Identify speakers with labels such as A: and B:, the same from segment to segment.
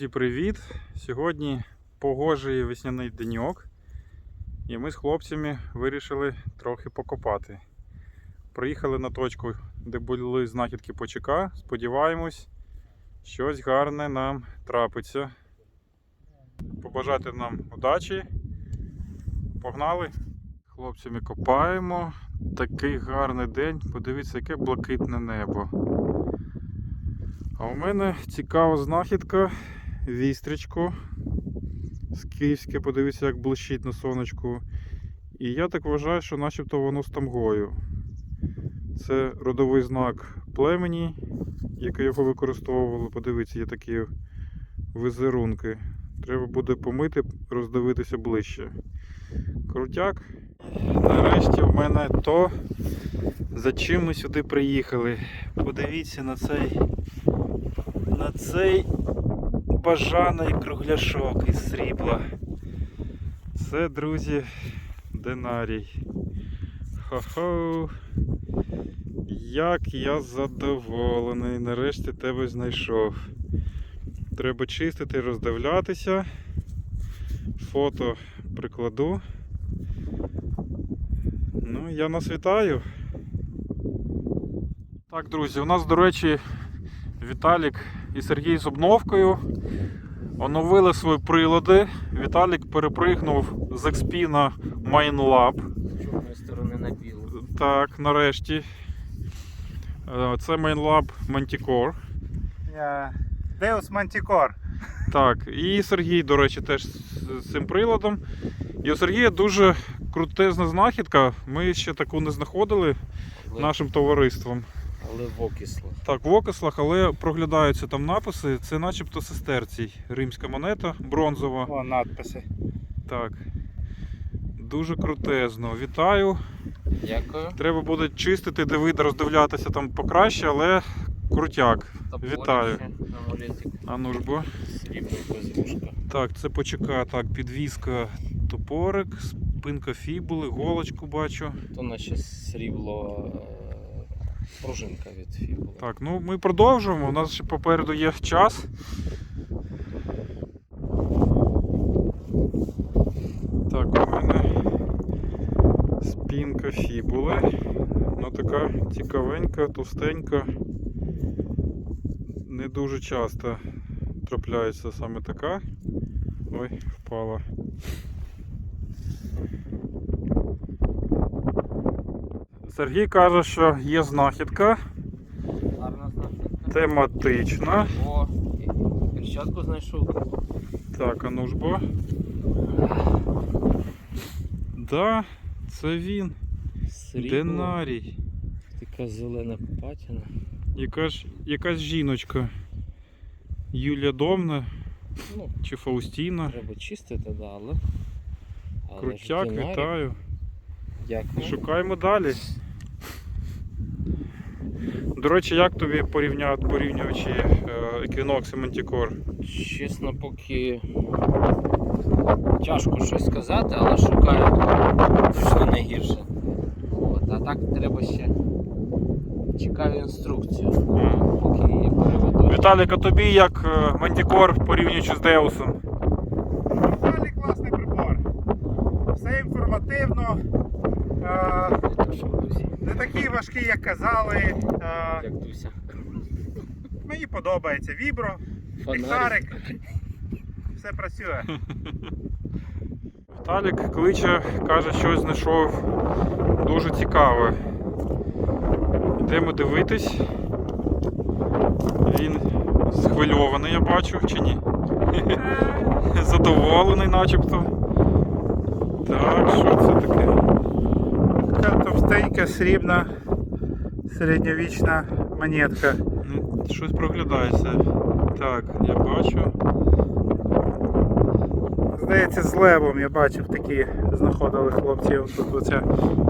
A: Друзі, привіт! Сьогодні погожий весняний деньок. І ми з хлопцями вирішили трохи покопати. Приїхали на точку, де були знахідки почека. Сподіваємось, щось гарне нам трапиться. Побажати нам удачі. Погнали! Хлопцями копаємо. Такий гарний день. Подивіться, яке блакитне небо. А у мене цікава знахідка, вістрічко. Скіфське, подивіться, як блищить на сонечку. І я так вважаю, що начебто воно з тамгою. Це родовий знак племені, яке його використовували. Подивіться, є такі візерунки. Треба буде помити, роздивитися ближче. Крутяк. Нарешті в мене то, за чим ми сюди приїхали. Подивіться на цей на цей бажаний кругляшок із срібла. Це, друзі, динарій. Хо-хо. Як я задоволений. Нарешті тебе знайшов. Треба чистити, роздивлятися. Фото прикладу. Ну, я нас вітаю. Так, друзі, у нас, до речі, Віталік і Сергій з обновкою оновили свої прилади. Віталік перепригнув з XP на MainLab.
B: З чорної сторони на білу.
A: Так, нарешті. Е, Це MainLab Manticore.
C: Е, Deus Manticore.
A: Так, і Сергій, до речі, теж з цим приладом. І у Сергія дуже крутезна знахідка. Ми ще таку не знаходили нашим товариством.
B: Але в окислах.
A: Так, в окислах, але проглядаються там написи. Це начебто сестерцій. Римська монета, бронзова.
C: О, надписи.
A: Так. Дуже крутезно. Вітаю.
B: Дякую.
A: Треба буде чистити, дивити, роздивлятися там покраще, але крутяк. Вітаю. А ну ж бо.
B: Срібний безрушка.
A: Так, це почека. Так, підвізка топорик, спинка фібули, голочку бачу.
B: То наче срібло е, пружинка від фібули.
A: Так, ну ми продовжуємо. У нас ще попереду є час. Так, у мене спінка фібули. Ну така цікавенька, товстенька. Не дуже часто трапляється саме така. Ой, впала. Сергій каже, що є знахідка тематична.
B: О, перчатку знайшов.
A: Так, а ну ж бо. Да, це він.
B: Срібло.
A: Динарій.
B: Така зелена патіна.
A: Яка ж, якась жіночка. Юлія Домна
B: Ну,
A: чи Фаустіна.
B: треба чистити, да, але. але
A: Крутяк, вітаю.
B: Дякую.
A: Шукаємо далі. До речі, як тобі порівняти порівнюючи е, Equinox і Manticore?
B: Чесно, поки тяжко щось сказати, але шукаю точно не гірше. От, а так треба ще чекаю інструкцію,
A: М.
B: поки її переведуть.
A: Віталік, а тобі як е, Manticore порівнюючи з Деусом?
C: Далі класний прибор. Все інформативно. Е,
B: Не
C: такий важкий, як казали. Е,
B: як Дуся.
C: мені подобається вібро, ліхтарик. Все працює.
A: Віталік кличе, каже, щось знайшов дуже цікаве. Йдемо дивитись. Він схвильований, я бачу, чи ні? Задоволений начебто. Так, що це таке?
C: Така товстенька, срібна, середньовічна монетка.
A: Ну, щось проглядається. Так, я бачу.
C: Здається, з левом я бачив такі знаходили хлопці. Тут оця,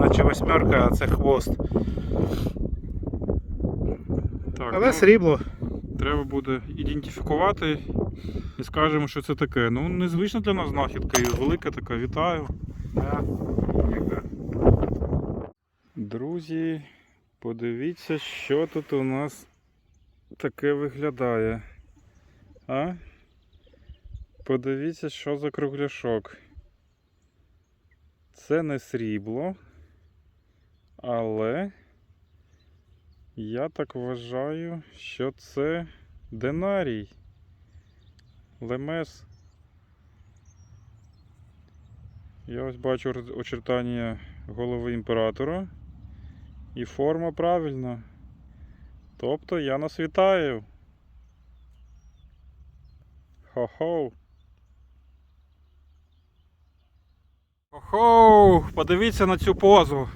C: наче восьмерка, а це хвост.
A: Так,
C: Але
A: ну,
C: срібло.
A: треба буде ідентифікувати і скажемо, що це таке. Ну, незвична для нас знахідка і велика така, вітаю.
C: Да.
A: Друзі, подивіться, що тут у нас таке виглядає. А? Подивіться, що за кругляшок. Це не срібло, але я так вважаю, що це динарій. Лемес. Я ось бачу очертання голови імператора. І форма правильна. Тобто я нас вітаю. Хо-хо. Хо-хо! Подивіться на цю позу.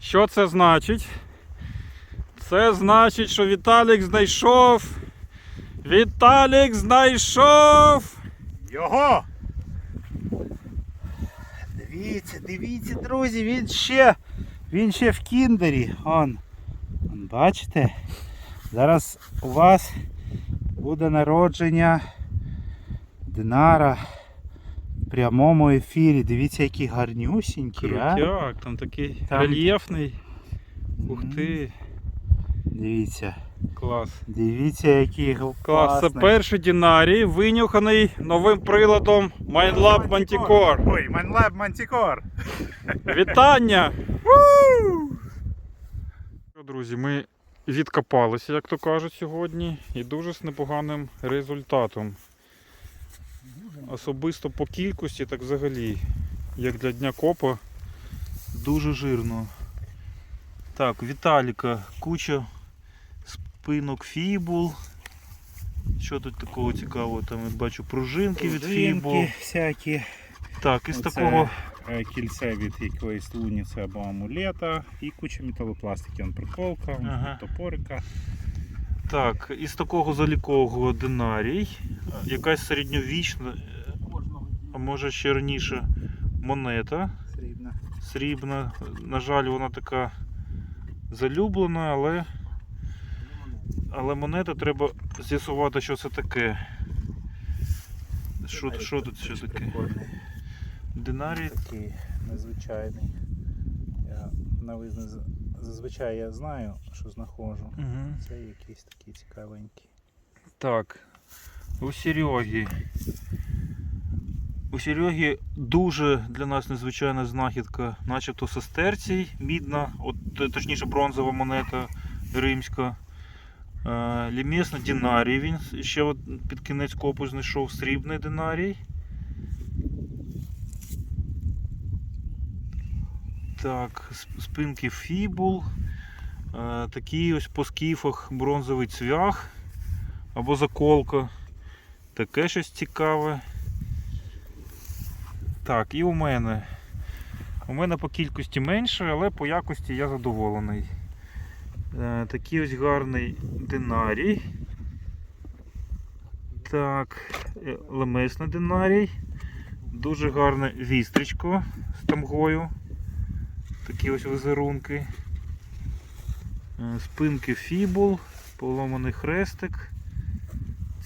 A: Що це значить? Це значить, що Віталік знайшов. Віталік знайшов!
C: Його! Дивіться, дивіться, друзі, він ще, він ще в кіндері. Он, бачите? Зараз у вас буде народження Динара в прямому ефірі. Дивіться, які Крутяк, а?
A: Там такий
C: Там-
A: рельєфний. Ух ти,
C: Дивіться,
A: клас.
C: дивіться, який гл-
A: Клас, це перший динарій, винюханий новим приладом MindLab Manticore.
C: Ой, Майнлаб Мантикор.
A: Вітання! Що, Друзі, ми відкопалися, як то кажуть, сьогодні, і дуже з непоганим результатом. Особисто по кількості, так взагалі, як для дня копа, дуже жирно. Так, Віталіка куча спинок фібул. Що тут такого цікавого? Там я бачу пружинки від фібул.
C: Всякі.
A: Так, із
C: Оце,
A: такого
C: е, Кільце від якоїсь луніці або амулета і куча металопластики. Он приколка,
A: Ага.
C: топорика.
A: Так, із такого залікового динарій, якась середньовічна, а може ще раніше монета
C: Срібна.
A: срібна. На жаль, вона така залюблена, але, але монета треба з'ясувати, що це таке. Що, що тут ще таке? Динарій.
C: Такий незвичайний. Я навизне з- зазвичай я знаю, що знаходжу.
A: Угу.
C: Це якийсь такий цікавенький.
A: Так, у Сереги. У Сереги дуже для нас незвичайна знахідка, начебто сестерцій, мідна, от, точніше бронзова монета римська. Е, Лімесна динарій. Він ще от під кінець копу знайшов срібний динарій. Так, спинки фібул. Е, Такий ось по скіфах бронзовий цвях або заколка. Таке щось цікаве. Так, і у мене. У мене по кількості менше, але по якості я задоволений. Е, такий ось гарний динарій. Так, е, лемесний динарій. Дуже гарне вістрічко з тамгою. Такі ось візерунки. Е, Спинки фібул, поломаний хрестик.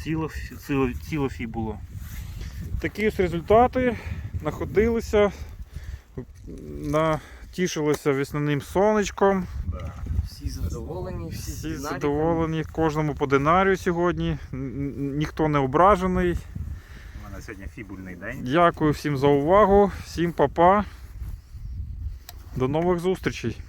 A: Ціло, ціло, ціло фібуло. Такі ось результати. Находилися, натішилися весняним сонечком.
B: Задоволені, всі,
A: Всі задоволені, кожному по динарію сьогодні. Ніхто не ображений.
C: У мене сьогодні фібульний день.
A: Дякую всім за увагу, всім па-па. До нових зустрічей.